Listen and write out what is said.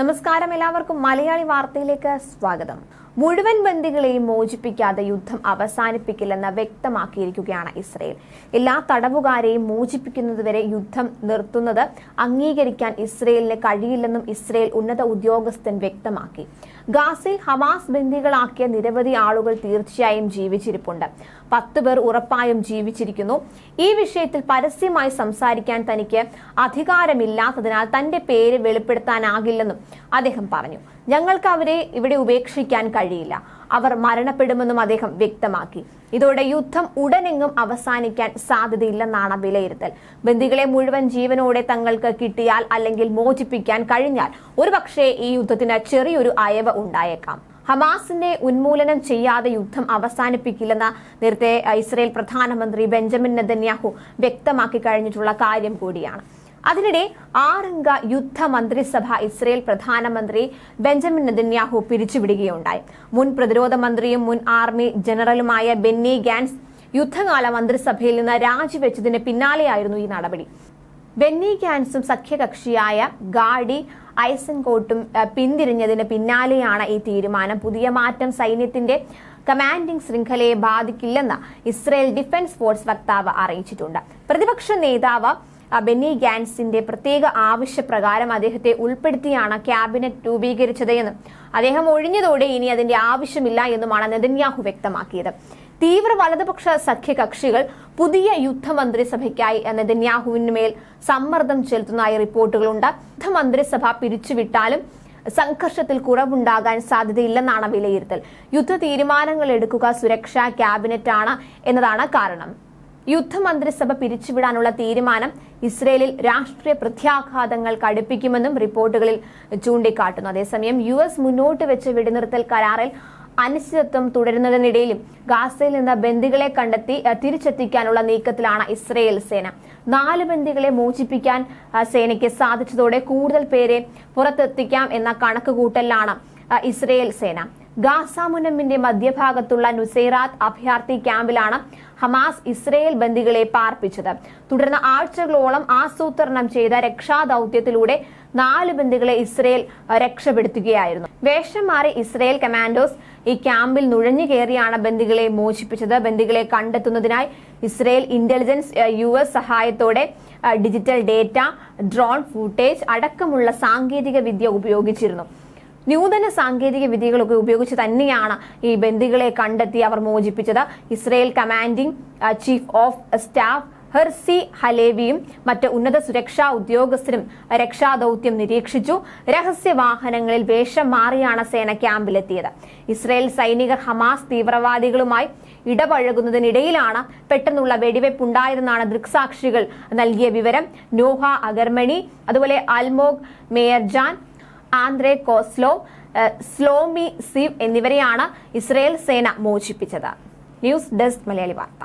നമസ്കാരം എല്ലാവർക്കും മലയാളി വാർത്തയിലേക്ക് സ്വാഗതം. മുഴുവൻ ബന്ദികളെയും മോചിപ്പിക്കാതെ യുദ്ധം അവസാനിപ്പിക്കില്ലെന്ന് വ്യക്തമാക്കിയിരിക്കുകയാണ് ഇസ്രയേൽ. എല്ലാ തടവുകാരെയും മോചിപ്പിക്കുന്നതുവരെ യുദ്ധം നിർത്തുന്നത് അംഗീകരിക്കാൻ ഇസ്രയേലിന് കഴിയില്ലെന്നും ഇസ്രയേൽ ഉന്നത ഉദ്യോഗസ്ഥൻ വ്യക്തമാക്കി. ഗാസയിൽ ഹമാസ് ബന്ദികളാക്കിയ നിരവധി ആളുകൾ തീർച്ചയായും ജീവിച്ചിരിപ്പുണ്ട്. പത്ത് പേർ ഉറപ്പായും ജീവിച്ചിരിക്കുന്നു. ഈ വിഷയത്തിൽ പരസ്യമായി സംസാരിക്കാൻ തനിക്ക് അധികാരമില്ലാത്തതിനാൽ തന്റെ പേര് വെളിപ്പെടുത്താനാകില്ലെന്നും അദ്ദേഹം പറഞ്ഞു. ഞങ്ങൾക്ക് അവരെ ഇവിടെ ഉപേക്ഷിക്കാൻ കഴിയില്ല. അവർ മരണപ്പെടുമെന്നും അദ്ദേഹം വ്യക്തമാക്കി. ഇതോടെ യുദ്ധം ഉടനെങ്ങും അവസാനിക്കാൻ സാധ്യതയില്ലെന്നാണ് വിലയിരുത്തൽ. ബന്ദികളെ മുഴുവൻ ജീവനോടെ തങ്ങൾക്ക് കിട്ടിയാൽ അല്ലെങ്കിൽ മോചിപ്പിക്കാൻ കഴിഞ്ഞാൽ ഒരുപക്ഷേ ഈ യുദ്ധത്തിന് ചെറിയൊരു അയവ് ഉണ്ടായേക്കാം. ഹമാസിന്റെ ഉന്മൂലനം ചെയ്യാതെ യുദ്ധം അവസാനിപ്പിക്കില്ലെന്ന് നേരത്തെ ഇസ്രയേൽ പ്രധാനമന്ത്രി ബെഞ്ചമിൻ നെതന്യാഹു വ്യക്തമാക്കി കഴിഞ്ഞിട്ടുള്ള കാര്യം കൂടിയാണ്. അതിനിടെ ആറംഗ യുദ്ധ മന്ത്രിസഭ ഇസ്രയേൽ പ്രധാനമന്ത്രി ബെഞ്ചമിൻ നെതന്യാഹു പിരിച്ചുവിടുകയുണ്ടായി. മുൻ പ്രതിരോധ മന്ത്രിയും മുൻ ആർമി ജനറലുമായ ബെന്നി ഗാൻസ് യുദ്ധകാല മന്ത്രിസഭയിൽ നിന്ന് രാജിവെച്ചതിന് പിന്നാലെയായിരുന്നു ഈ നടപടി. ബെന്നി ഗാൻസും സഖ്യകക്ഷിയായ ഗാഡി ഐസൻകോട്ടും പിന്തിരിഞ്ഞതിന് പിന്നാലെയാണ് ഈ തീരുമാനം. പുതിയ മാറ്റം സൈന്യത്തിന്റെ കമാൻഡിംഗ് ശൃംഖലയെ ബാധിക്കില്ലെന്ന് ഇസ്രയേൽ ഡിഫൻസ് ഫോഴ്സ് വക്താവ് അറിയിച്ചിട്ടുണ്ട്. പ്രതിപക്ഷ നേതാവ് ബെന്നി ഗാൻസിന്റെ പ്രത്യേക ആവശ്യപ്രകാരം അദ്ദേഹത്തെ ഉൾപ്പെടുത്തിയാണ് ക്യാബിനറ്റ് രൂപീകരിച്ചത് എന്നും അദ്ദേഹം ഒഴിഞ്ഞതോടെ ഇനി അതിന്റെ ആവശ്യമില്ല എന്നുമാണ് നെതന്യാഹു വ്യക്തമാക്കിയത്. തീവ്ര വലതുപക്ഷ സഖ്യകക്ഷികൾ പുതിയ യുദ്ധമന്ത്രിസഭയ്ക്കായി നെതന്യാഹുവിന് മേൽ സമ്മർദ്ദം ചെലുത്തുന്നതായി റിപ്പോർട്ടുകളുണ്ട്. യുദ്ധമന്ത്രിസഭ പിരിച്ചുവിട്ടാലും സംഘർഷത്തിൽ കുറവുണ്ടാകാൻ സാധ്യതയില്ലെന്നാണ് വിലയിരുത്തൽ. യുദ്ധ തീരുമാനങ്ങൾ എടുക്കുക സുരക്ഷാ ക്യാബിനറ്റാണ് എന്നതാണ് കാരണം. യുദ്ധമന്ത്രിസഭ പിരിച്ചുവിടാനുള്ള തീരുമാനം ഇസ്രയേലിൽ രാഷ്ട്രീയ പ്രത്യാഘാതങ്ങൾ കടുപ്പിക്കുമെന്നും റിപ്പോർട്ടുകളിൽ ചൂണ്ടിക്കാട്ടുന്നു. അതേസമയം യു എസ് മുന്നോട്ട് വെച്ച വെടിനിർത്തൽ കരാറിൽ അനിശ്ചിതത്വം തുടരുന്നതിനിടയിലും ഗാസയിൽ നിന്ന് ബന്ദികളെ കണ്ടെത്തി തിരിച്ചെത്തിക്കാനുള്ള നീക്കത്തിലാണ് ഇസ്രയേൽ സേന. നാല് ബന്ദികളെ മോചിപ്പിക്കാൻ സേനയ്ക്ക് സാധിച്ചതോടെ കൂടുതൽ പേരെ പുറത്തെത്തിക്കാം എന്ന കണക്കുകൂട്ടലിലാണ് അഹ്, ഇസ്രയേൽ സേന. ഗാസ മുനമ്പിന്റെ മധ്യഭാഗത്തുള്ള നുസൈറാത്ത് അഭയാർത്ഥി ക്യാമ്പിലാണ് ഹമാസ് ഇസ്രയേൽ ബന്ദികളെ പാർപ്പിച്ചത്. തുടർന്ന് ആഴ്ചകളോളം ആസൂത്രണം ചെയ്ത രക്ഷാദൌത്യത്തിലൂടെ നാല് ബന്ദികളെ ഇസ്രയേൽ രക്ഷപ്പെടുത്തുകയായിരുന്നു. വേഷം മാറി ഇസ്രയേൽ കമാൻഡോസ് ഈ ക്യാമ്പിൽ നുഴഞ്ഞു കയറിയാണ് ബന്ദികളെ മോചിപ്പിച്ചത്. ബന്ദികളെ കണ്ടെത്തുന്നതിനായി ഇസ്രയേൽ ഇന്റലിജൻസ് യു എസ് സഹായത്തോടെ ഡിജിറ്റൽ ഡേറ്റ ഡ്രോൺ ഫൂട്ടേജ് അടക്കമുള്ള സാങ്കേതിക വിദ്യ ഉപയോഗിച്ചിരുന്നു. നൂതന സാങ്കേതിക വിദ്യകളൊക്കെ ഉപയോഗിച്ച് തന്നെയാണ് ഈ ബന്ദികളെ കണ്ടെത്തി അവർ മോചിപ്പിച്ചത്. Israel commanding chief of staff Herzi ഹലേവിയും മറ്റ് ഉന്നത സുരക്ഷാ ഉദ്യോഗസ്ഥരും രക്ഷാദൌത്യം നിരീക്ഷിച്ചു. രഹസ്യ വാഹനങ്ങളിൽ വേഷം മാറിയാണ് സേന ക്യാമ്പിലെത്തിയത്. ഇസ്രയേൽ സൈനികർ ഹമാസ് തീവ്രവാദികളുമായി ഇടപഴകുന്നതിനിടയിലാണ് പെട്ടെന്നുള്ള വെടിവെപ്പുണ്ടായതെന്നാണ് ദൃക്സാക്ഷികൾ നൽകിയ വിവരം. നോഹ അഗർമണി അതുപോലെ അൽമോഗ് മേയർജാൻ ആന്ദ്രെ കോസ്ലോ സ്ലോമി സിവ് എന്നിവരെയാണ് ഇസ്രയേൽ സേന മോചിപ്പിച്ചത്. ന്യൂസ് ഡെസ്ക് മലയാളി വാർത്ത.